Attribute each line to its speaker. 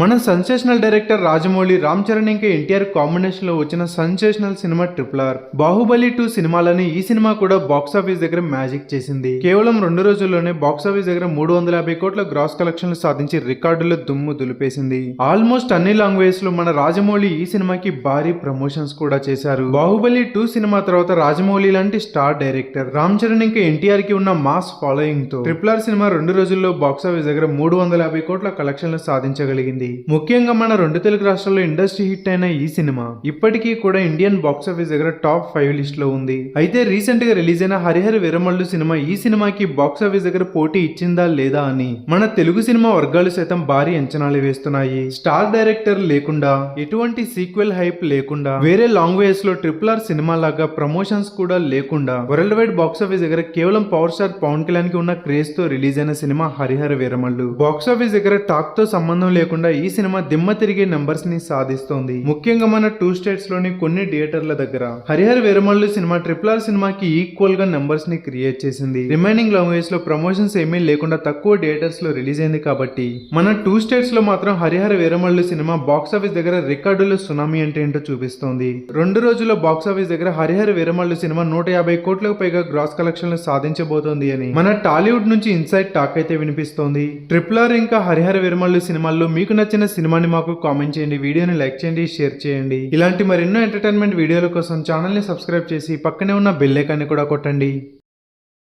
Speaker 1: మన sensational director Rajamouli Ram Charan ఇంకా ఎన్టీఆర్ కాంబినేషన్లో వచ్చిన sensational cinema triple R Baahubali two సినిమాలని ఈ సినిమా కూడా బాక్స్ ఆఫీస్ దగ్గర మ్యాజిక్ చేసింది. కేవలం రెండు రోజుల్లోనే బాక్స్ ఆఫీస్ దగ్గర మూడు వందల యాభై కోట్ల గ్రాస్ కలెక్షన్లు సాధించి రికార్డులో దుమ్ము దులిపేసింది. ఆల్మోస్ట్ అన్ని లాంగ్వేజ్లో మన రాజమౌళి ఈ సినిమాకి భారీ ప్రమోషన్స్ కూడా చేశారు. బాహుబలి టూ సినిమా తర్వాత రాజమౌళి లాంటి స్టార్ డైరెక్టర్ రామ్ చరణ్ ఇంకా ఎన్టీఆర్కి ఉన్న మాస్ ఫాలోయింగ్తో ట్రిపుల్ ఆర్ సినిమా రెండు రోజుల్లో బాక్స్ ఆఫీస్ దగ్గర మూడు వందల యాభై కోట్ల కలెక్షన్లు సాధించగలిగింది. ముఖ్యంగా మన రెండు తెలుగు రాష్ట్రాల్లో ఇండస్ట్రీ హిట్ అయిన ఈ సినిమా ఇప్పటికీ కూడా ఇండియన్ బాక్స్ ఆఫీస్ దగ్గర టాప్ ఫైవ్ లిస్ట్లో ఉంది. అయితే రీసెంట్గా రిలీజ్ అయిన హరిహర వీరమల్లు సినిమా ఈ సినిమాకి బాక్స్ ఆఫీస్ దగ్గర పోటీ ఇచ్చిందా లేదా అని మన తెలుగు సినిమా వర్గాలు సైతం భారీ అంచనాలు వేస్తున్నాయి. స్టార్ డైరెక్టర్ లేకుండా ఎటువంటి సీక్వెల్ హైప్ లేకుండా వేరే లాంగ్వేజ్లో ట్రిపుల్ ఆర్ సినిమా లాగా ప్రమోషన్స్ కూడా లేకుండా వరల్డ్ వైడ్ బాక్స్ ఆఫీస్ దగ్గర కేవలం పవర్ స్టార్ పవన్ కళ్యాణ్కి ఉన్న క్రేజ్తో రిలీజ్ అయిన cinema Harihara Veeramallu. Box office దగ్గర టాక్తో సంబంధం లేకుండా ఈ సినిమా దిమ్మ తిరిగే నంబర్స్ని సాధిస్తోంది. ముఖ్యంగా మన టూ స్టేట్స్లోని కొన్ని థియేటర్ల దగ్గర. Harihar Veeramallu cinema triple R సినిమాకి ఈక్వల్గా నంబర్స్ని క్రియేట్ చేసింది. రిమైనింగ్ లాంగ్వేజ్లో ప్రమోషన్స్ ఏమీ లేకుండా తక్కువ థియేటర్స్లో రిలీజ్ అయింది కాబట్టి. మన టూ స్టేట్స్లో మాత్రం Harihara Veeramallu cinema box office దగ్గర రికార్డులు సునామీ అంటే ఏంటో చూపిస్తోంది. రెండు రోజుల్లో బాక్స్ ఆఫీస్ దగ్గర హరిహర వీరమల్లు సినిమా నూట యాభై కోట్లకు పైగా గ్రాస్ కలెక్షన్లు సాధించబోతోంది అని. మన టాలీవుడ్ నుంచి ఇన్సైడ్ టాక్ అయితే వినిపిస్తోంది. ట్రిపుల్ ఆర్ ఇంకా హరిహర వీరమల్లు సినిమాల్లో మీకు నచ్చిన సినిమాని మాకు కామెంట్ చేయండి వీడియోని లైక్ చేయండి షేర్ చేయండి. ఇలాంటి మరెన్నో ఎంటర్టైన్మెంట్ వీడియోల కోసం ఛానల్ని సబ్స్క్రైబ్ చేసి పక్కనే ఉన్న బెల్ ఐకాన్ని కూడా కొట్టండి.